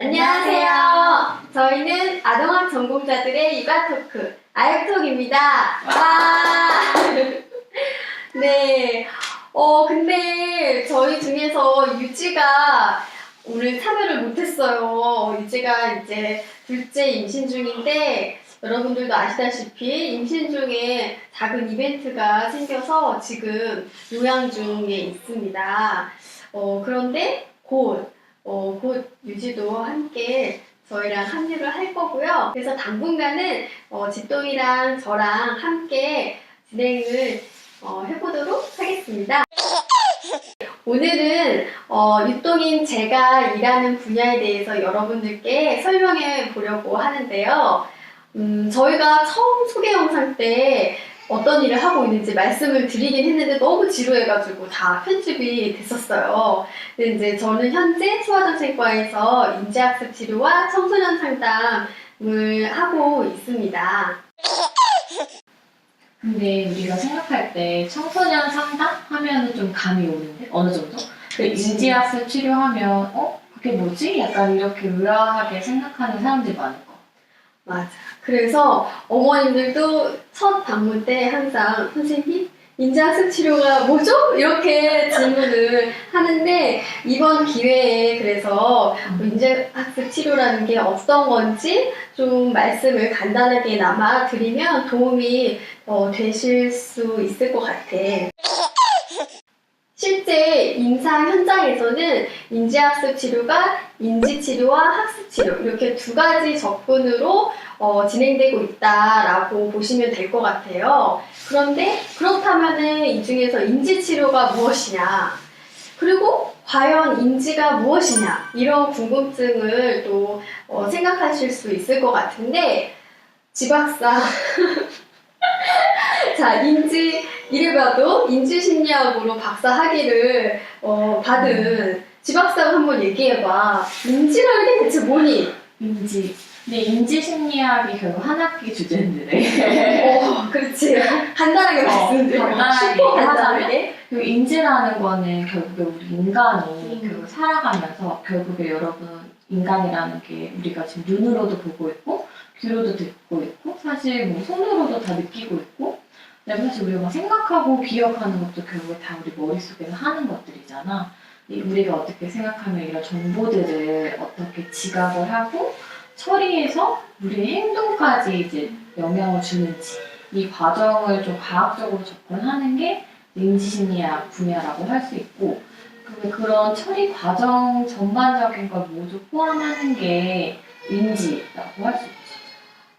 안녕하세요. 저희는 아동학 전공자들의 육아 토크 아육톡입니다. 와. 네. 어 근데 저희 중에서 유지가 오늘 참여를 못했어요. 유지가 이제 둘째 임신 중인데 여러분들도 아시다시피 임신 중에 작은 이벤트가 생겨서 지금 요양 중에 있습니다. 어 그런데 곧 어, 곧 유지도 함께 저희랑 합류를 할 거고요. 그래서 당분간은 어, 집동이랑 저랑 함께 진행을 어, 해보도록 하겠습니다. 오늘은 어, 유동인 제가 일하는 분야에 대해서 여러분들께 설명해 보려고 하는데요. 음, 저희가 처음 소개 영상 때 어떤 일을 하고 있는지 말씀을 드리긴 했는데 너무 지루해가지고 다 편집이 됐었어요. 근데 이제 저는 현재 소아정신과에서 인지학습 치료와 청소년 상담을 하고 있습니다. 근데 우리가 생각할 때 청소년 상담 하면은 좀 감이 오는데 어느 정도? 그 인지학습 치료하면 어 그게 뭐지? 약간 이렇게 의아하게 생각하는 사람들이 많을 것 같아. 맞아. 그래서 어머님들도 첫 방문 때 항상 선생님 인지학습 치료가 뭐죠? 이렇게 질문을 하는데 이번 기회에 그래서 뭐 인지학습 치료라는 게 어떤 건지 좀 말씀을 간단하게나마 드리면 도움이 어, 되실 수 있을 것 같아. 실제 임상 현장에서는 인지학습 치료가 인지치료와 학습치료 이렇게 두 가지 접근으로 어, 진행되고 있다라고 보시면 될 것 같아요. 그런데 그렇다면은 이 중에서 인지치료가 무엇이냐? 그리고 과연 인지가 무엇이냐? 이런 궁금증을 또 어, 생각하실 수 있을 것 같은데 지박사 자 인지 이래봐도 인지심리학으로 박사 학위를 어, 받은 지박사가 한번 얘기해봐. 인지라는 게 대체 뭐니? 인지. 근데 인지 심리학이 결국 한 학기 주제인데 어, 그렇지. 간단하게 어, 말씀드려. 간단하게? 간단하게. 그 인지라는 거는 결국에 우리 인간이 음. 결국 살아가면서 결국에 여러분 인간이라는 게 우리가 지금 눈으로도 보고 있고 귀로도 듣고 있고 사실 뭐 손으로도 다 느끼고 있고 근데 사실 우리가 막 생각하고 기억하는 것도 결국에 다 우리 머릿속에서 하는 것들이잖아 이 우리가 어떻게 생각하면 이런 정보들을 어떻게 지각을 하고 처리해서 우리의 행동까지 이제 영향을 주는지 이 과정을 좀 과학적으로 접근하는 게 인지심리학 분야라고 할 수 있고 그 그런 처리 과정 전반적인 걸 모두 포함하는 게 인지라고 할 수 있죠.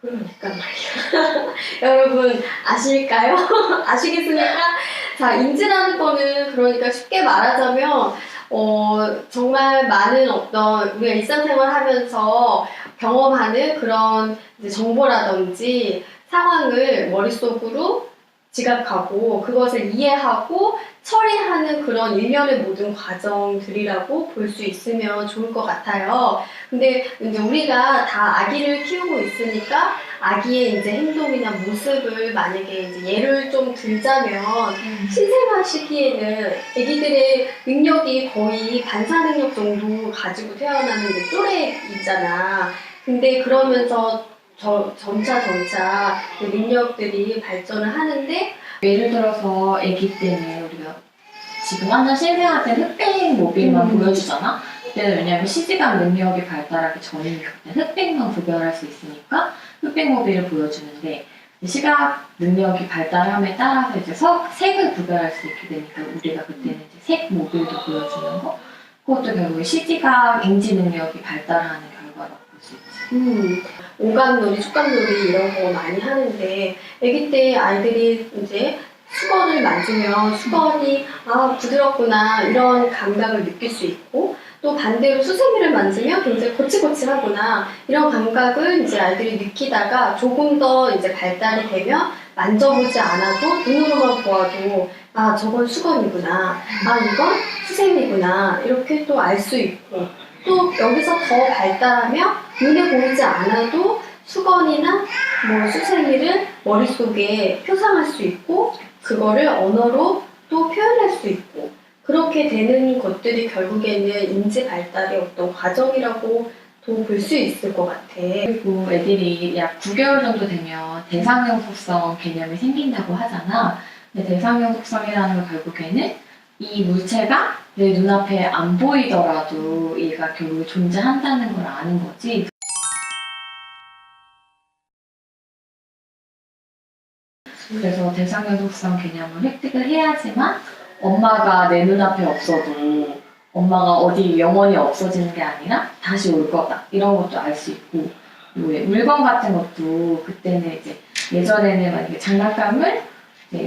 그러니까 말이야. 여러분 아실까요? 아시겠습니까? 자, 인지라는 거는 그러니까 쉽게 말하자면 어, 정말 많은 어떤 우리가 일상생활 하면서 경험하는 그런 정보라든지 상황을 머릿속으로 지각하고 그것을 이해하고 처리하는 그런 일련의 모든 과정들이라고 볼 수 있으면 좋을 것 같아요. 근데 이제 우리가 다 아기를 키우고 있으니까 아기의 이제 행동이나 모습을 만약에 이제 예를 좀 들자면 신생아 시기에는 아기들의 능력이 거의 반사 능력 정도 가지고 태어나는 게 또래이잖아. 근데 그러면서 저, 점차 점차 그 능력들이 발전을 하는데 예를 들어서 아기 때는 우리가 지금 하는 신생아 때 흑백 모빌만 음. 보여주잖아. 그때는 왜냐면 시지각 능력이 발달하기 전이니까 그때 흑백만 구별할 수 있으니까 흑백 모빌을 보여주는데 시각 능력이 발달함에 따라서 이제 석, 색을 구별할 수 있게 되니까 우리가 그때는 이제 색 모빌도 보여주는 거 그것도 결국에 시지각 인지 능력이 발달하는. 음, 오감놀이, 촉감놀이 이런 거 많이 하는데 아기 때 아이들이 이제 수건을 만지면 수건이 아 부드럽구나 이런 감각을 느낄 수 있고 또 반대로 수세미를 만지면 굉장히 거칠거칠하구나 이런 감각을 이제 아이들이 느끼다가 조금 더 이제 발달이 되면 만져보지 않아도 눈으로만 보아도 아 저건 수건이구나 아 이건 수세미구나 이렇게 또 알 수 있고 또 여기서 더 발달하면 눈에 보이지 않아도 수건이나 뭐 수세미를 머릿속에 표상할 수 있고 그거를 언어로 또 표현할 수 있고 그렇게 되는 것들이 결국에는 인지 발달의 어떤 과정이라고 도 볼 수 있을 것 같아. 그리고 애들이 약 9개월 정도 되면 대상형 속성 개념이 생긴다고 하잖아. 근데 대상형 속성이라는 건 결국에는 이 물체가 내 눈앞에 안 보이더라도 얘가 결국 존재한다는 걸 아는 거지. 그래서 대상형 속성 개념을 획득을 해야지만 엄마가 내 눈앞에 없어도 엄마가 어디 영원히 없어지는 게 아니라 다시 올 거다. 이런 것도 알 수 있고 왜 물건 같은 것도 그때는 이제 예전에는 만약에 장난감을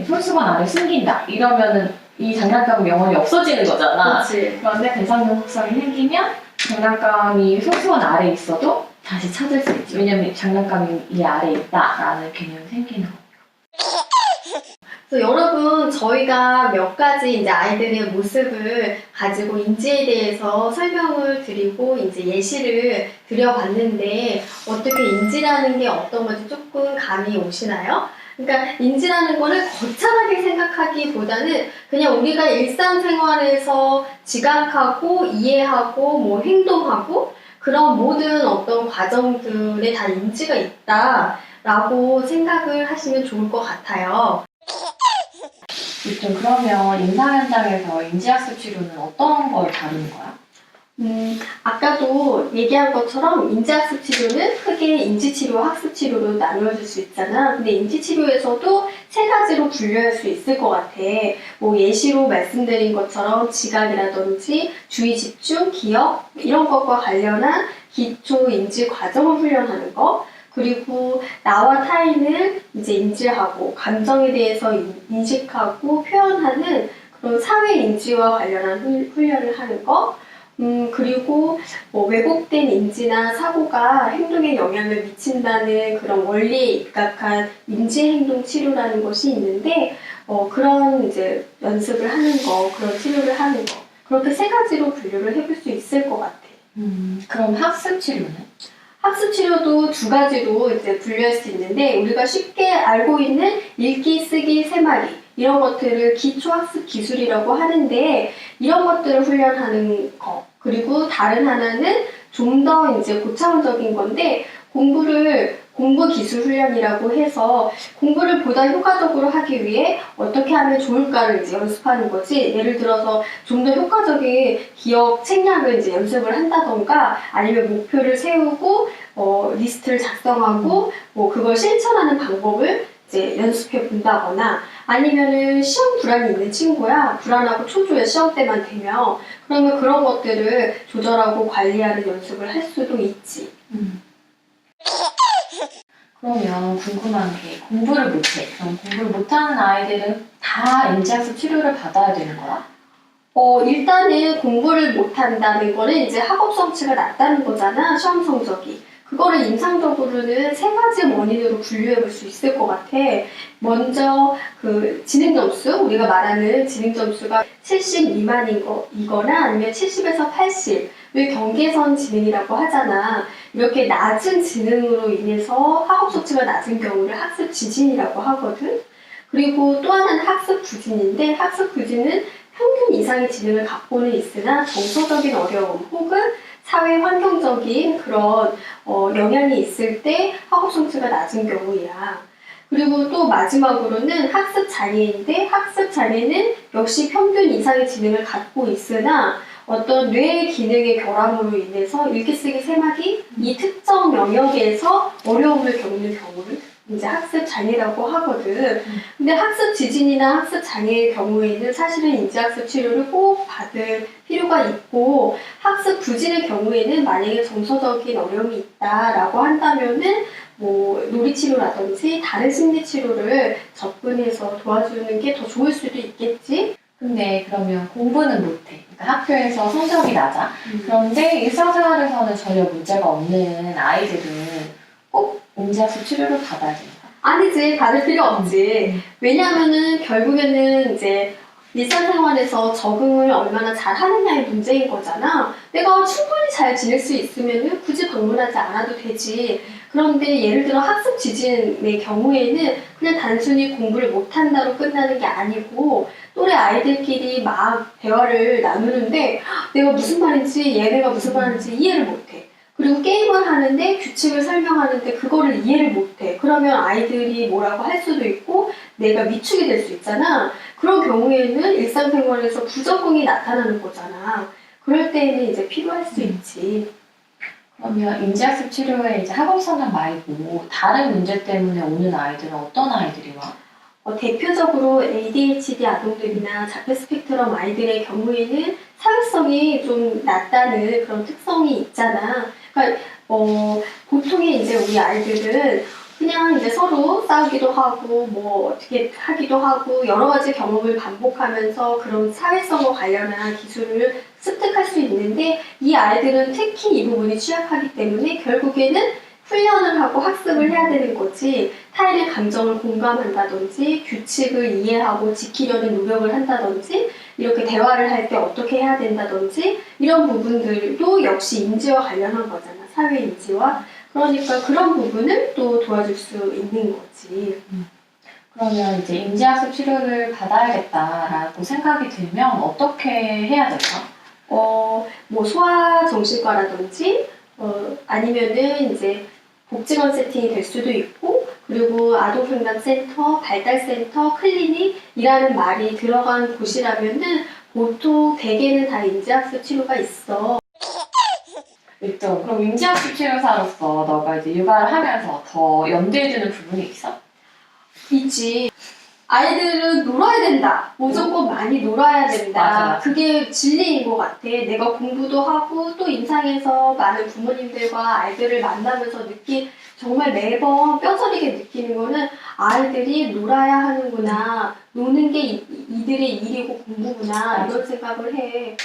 손수건 아래 숨긴다 이러면은 이 장난감은 영원히 없어지는 거잖아. 그렇지. 그런데 대상용 속성이 생기면 장난감이 손수건 아래 있어도 다시 찾을 수 있지. 왜냐면 장난감이 이 아래 있다라는 개념이 생기는 거. 그래서 여러분 저희가 몇 가지 이제 아이들의 모습을 가지고 인지에 대해서 설명을 드리고 이제 예시를 드려봤는데 어떻게 인지라는 게 어떤 건지 조금 감이 오시나요? 그러니까 인지라는 거를 거창하게 생각하기보다는 그냥 우리가 일상생활에서 지각하고 이해하고 뭐 행동하고 그런 모든 어떤 과정들에 다 인지가 있다라고 생각을 하시면 좋을 것 같아요. 보통 그러면 임상 현장에서 인지학습 치료는 어떤 걸 다루는 거야? 음, 아까도 얘기한 것처럼 인지학습 치료는 크게 인지치료, 학습치료로 나누어질 수 있잖아. 근데 인지치료에서도 세 가지로 분류할 수 있을 것 같아. 뭐 예시로 말씀드린 것처럼 지각이라든지 주의 집중, 기억 이런 것과 관련한 기초 인지 과정을 훈련하는 거. 그리고 나와 타인을 이제 인지하고 감정에 대해서 인- 인식하고 표현하는 그런 사회 인지와 관련한 훈- 훈련을 하는 거. 음, 그리고 뭐 왜곡된 인지나 사고가 행동에 영향을 미친다는 그런 원리에 입각한 인지행동 치료라는 것이 있는데, 어, 그런 이제 연습을 하는 거, 그런 치료를 하는 거. 그렇게 세 가지로 분류를 해볼 수 있을 것 같아. 음, 그럼 학습 치료는? 학습 치료도 두 가지로 이제 분류할 수 있는데 우리가 쉽게 알고 있는 읽기, 쓰기, 세 마리 이런 것들을 기초 학습 기술이라고 하는데 이런 것들을 훈련하는 거 그리고 다른 하나는 좀 더 이제 고차원적인 건데 공부를 공부 기술 훈련이라고 해서 공부를 보다 효과적으로 하기 위해 어떻게 하면 좋을까를 이제 연습하는 거지. 예를 들어서 좀 더 효과적인 기억 책략을 이제 연습을 한다던가 아니면 목표를 세우고 어, 리스트를 작성하고 뭐 그걸 실천하는 방법을 이제 연습해 본다거나 아니면은 시험 불안이 있는 친구야 불안하고 초조해 시험 때만 되면 그러면 그런 것들을 조절하고 관리하는 연습을 할 수도 있지. 음. 그러면 궁금한 게 공부를 못해. 그럼 공부를 못하는 아이들은 다 인지학습 치료를 받아야 되는 거야? 어, 일단은 공부를 못한다는 거는 이제 학업 성취가 낮다는 거잖아, 시험 성적이. 그거를 임상적으로는 세 가지 원인으로 분류해 볼 수 있을 것 같아. 먼저, 그, 지능 점수, 우리가 말하는 지능 점수가 70 미만인 거, 이거나 아니면 70에서 80을 경계선 지능이라고 하잖아. 이렇게 낮은 지능으로 인해서 학업 성취가 낮은 경우를 학습 지진이라고 하거든. 그리고 또 하나는 학습 부진인데, 학습 부진은 평균 이상의 지능을 갖고는 있으나 정서적인 어려움 혹은 사회 환경적인 그런 어, 영향이 있을 때 학업 성취가 낮은 경우야. 그리고 또 마지막으로는 학습 장애인데 학습 장애는 역시 평균 이상의 지능을 갖고 있으나 어떤 뇌 기능의 결함으로 인해서 읽기 쓰기 세마기 이 특정 영역에서 어려움을 겪는 경우를 이제 학습 장애라고 하거든. 근데 학습 지진이나 학습 장애의 경우에는 사실은 인지학습 치료를 꼭 받을 필요가 있고 학습 부진의 경우에는 만약에 정서적인 어려움이 있다라고 한다면은 뭐 놀이치료라든지 다른 심리치료를 접근해서 도와주는 게 더 좋을 수도 있겠지. 근데 그러면 공부는 못해. 그러니까 학교에서 성적이 낮아. 그런데 일상생활에서는 전혀 문제가 없는 아이들은 꼭 인지학습 치료를 받아야 된다. 아니지 받을 필요 없지. 왜냐하면은 결국에는 이제 일상생활에서 적응을 얼마나 잘 하느냐의 문제인 거잖아. 내가 충분히 잘 지낼 수 있으면 굳이 방문하지 않아도 되지. 그런데 예를 들어 학습 지진의 경우에는 그냥 단순히 공부를 못한다로 끝나는 게 아니고 또래 아이들끼리 막 대화를 나누는데 내가 무슨 말인지 얘네가 무슨 말인지 이해를 못해. 그리고 게임을 하는데 규칙을 설명하는데 그거를 이해를 못해. 그러면 아이들이 뭐라고 할 수도 있고 내가 위축이 될 수 있잖아. 그런 경우에는 일상생활에서 부적응이 나타나는 거잖아. 그럴 때는 이제 필요할 수 있지. 그러면 인지학습 치료에 이제 학업 성장 말고 다른 문제 때문에 오는 아이들은 어떤 아이들이 와? 어, 대표적으로 ADHD 아동들이나 자폐 스펙트럼 아이들의 경우에는 사회성이 좀 낮다는 그런 특성이 있잖아. 그러니까 어, 보통의 이제 우리 아이들은 그냥 이제 서로 싸우기도 하고 뭐 어떻게 하기도 하고 여러 가지 경험을 반복하면서 그런 사회성과 관련한 기술을 습득할 수 있는데 이 아이들은 특히 이 부분이 취약하기 때문에 결국에는 훈련을 하고 학습을 해야 되는 거지 타인의 감정을 공감한다든지 규칙을 이해하고 지키려는 노력을 한다든지 이렇게 대화를 할 때 어떻게 해야 된다든지 이런 부분들도 역시 인지와 관련한 거잖아. 사회 인지와. 그러니까 그런 부분을 또 도와줄 수 있는 거지. 그러면 이제 인지학습 치료를 받아야겠다라고 생각이 들면 어떻게 해야 될까? 어, 뭐 소아정신과라든지 어, 아니면은 이제 복지관 세팅이 될 수도 있고 그리고 아동상담센터, 발달센터, 클리닉이라는 말이 들어간 곳이라면은 보통 대개는 다 인지학습 치료가 있어. 있죠. 그럼 인지학습 치료사로서 너가 이제 육아를 하면서 더 염두해주는 부분이 있어? 있지. 아이들은 놀아야 된다. 무조건 많이 놀아야 된다. 맞아. 그게 진리인 것 같아. 내가 공부도 하고 또 임상에서 많은 부모님들과 아이들을 만나면서 느낀 정말 매번 뼈저리게 느끼는 거는 아이들이 놀아야 하는구나. 노는 게 이, 이들의 일이고 공부구나. 이런 생각을 해.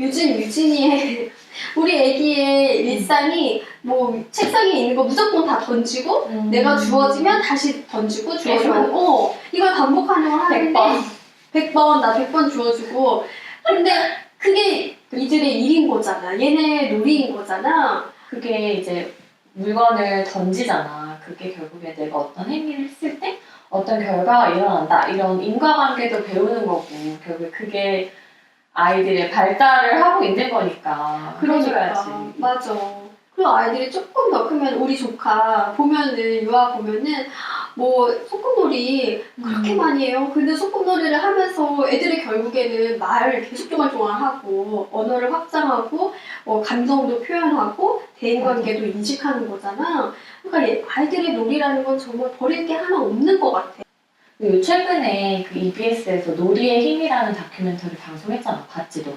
요즘 유진이의 우리 애기의 일상이 뭐 책상에 있는 거 무조건 다 던지고 내가 주어지면 다시 던지고 주어지면 어 이걸 반복하는 걸 하는데 100번. 100번 나 100번 주어주고. 근데 그게 이들의 일인 거잖아. 얘네 놀이인 거잖아. 그게 이제 물건을 던지잖아. 그게 결국에 내가 어떤 행위를 했을 때 어떤 결과가 일어난다. 이런 인과관계도 배우는 거고. 결국에 그게 아이들의 발달을 하고 있는 거니까 그러니까 해줘야지. 맞아 그리고 아이들이 조금 더 크면 우리 조카 보면은 유아 보면은 뭐 소꿉놀이 그렇게 음. 많이 해요. 근데 소꿉놀이를 하면서 애들이 결국에는 말을 계속 동알동알 하고 언어를 확장하고 어, 감정도 표현하고 대인관계도 인식하는 거잖아. 그러니까 얘- 아이들의 놀이라는 건 정말 버릴 게 하나 없는 것 같아. 그리고 최근에 그 EBS에서 놀이의 힘이라는 다큐멘터리 방송했잖아. 봤지도.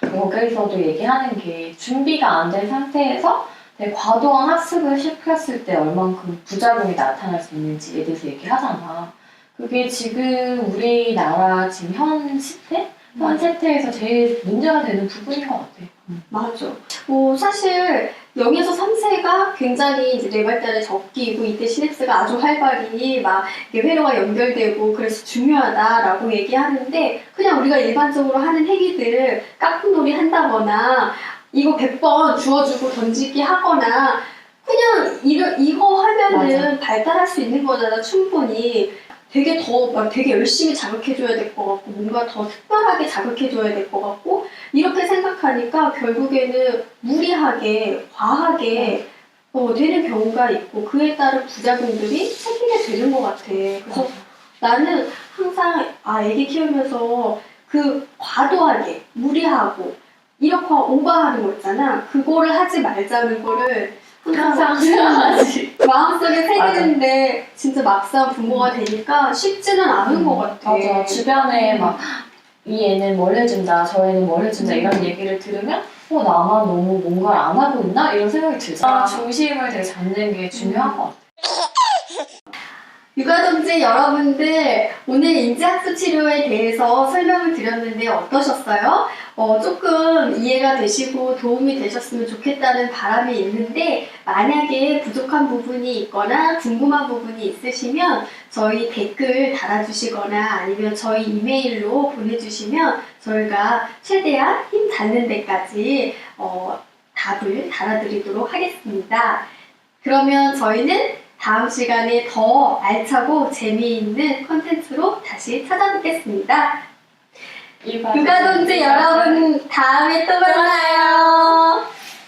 거기서도 얘기하는 게 준비가 안 된 상태에서 과도한 학습을 시켰을 때 얼만큼 부작용이 나타날 수 있는지에 대해서 얘기하잖아. 그게 지금 우리나라 지금 현 시대? 현 세태에서 제일 문제가 되는 부분인 것 같아. 맞아. 뭐 사실 0에서 3세가 굉장히 이제 뇌발달의 적기이고 이때 시냅스가 아주 활발히 막 회로가 연결되고 그래서 중요하다라고 얘기하는데 그냥 우리가 일반적으로 하는 행위들 깍꿍놀이 한다거나 이거 100번 주워주고 던지기 하거나 그냥 이러, 이거 하면은 발달할 수 있는 거잖아 충분히 되게 더 막 되게 열심히 자극해줘야 될 것 같고 뭔가 더 특별하게 자극해줘야 될 것 같고 이렇게 생각하니까 결국에는 무리하게 과하게 어, 되는 경우가 있고 그에 따른 부작용들이 생기게 되는 것 같아. 그래서 나는 항상 아 애기 키우면서 그 과도하게 무리하고 이렇게 오버하는 거 있잖아. 그거를 하지 말자는 거를 항상 생각하지. 마음속에 새기는데 진짜 막상 부모가 되니까 쉽지는 않은 것 같아. 맞아. 주변에 막, 이 애는 뭘 해준다, 저 애는 뭘 해준다, 이런 얘기를 들으면, 어, 나만 너무 뭔가를 안 하고 있나? 이런 생각이 들잖아. 중심을 되게 잡는 게 중요한 것 같아. 육아동지 여러분들 오늘 인지학습 치료에 대해서 설명을 드렸는데 어떠셨어요? 어, 조금 이해가 되시고 도움이 되셨으면 좋겠다는 바람이 있는데 만약에 부족한 부분이 있거나 궁금한 부분이 있으시면 저희 댓글 달아주시거나 아니면 저희 이메일로 보내주시면 저희가 최대한 힘 닿는 데까지 어, 답을 달아드리도록 하겠습니다. 그러면 저희는 다음 시간에 더 알차고 재미있는 컨텐츠로 다시 찾아뵙겠습니다. 육아동지 여러분, 다음에 또 만나요.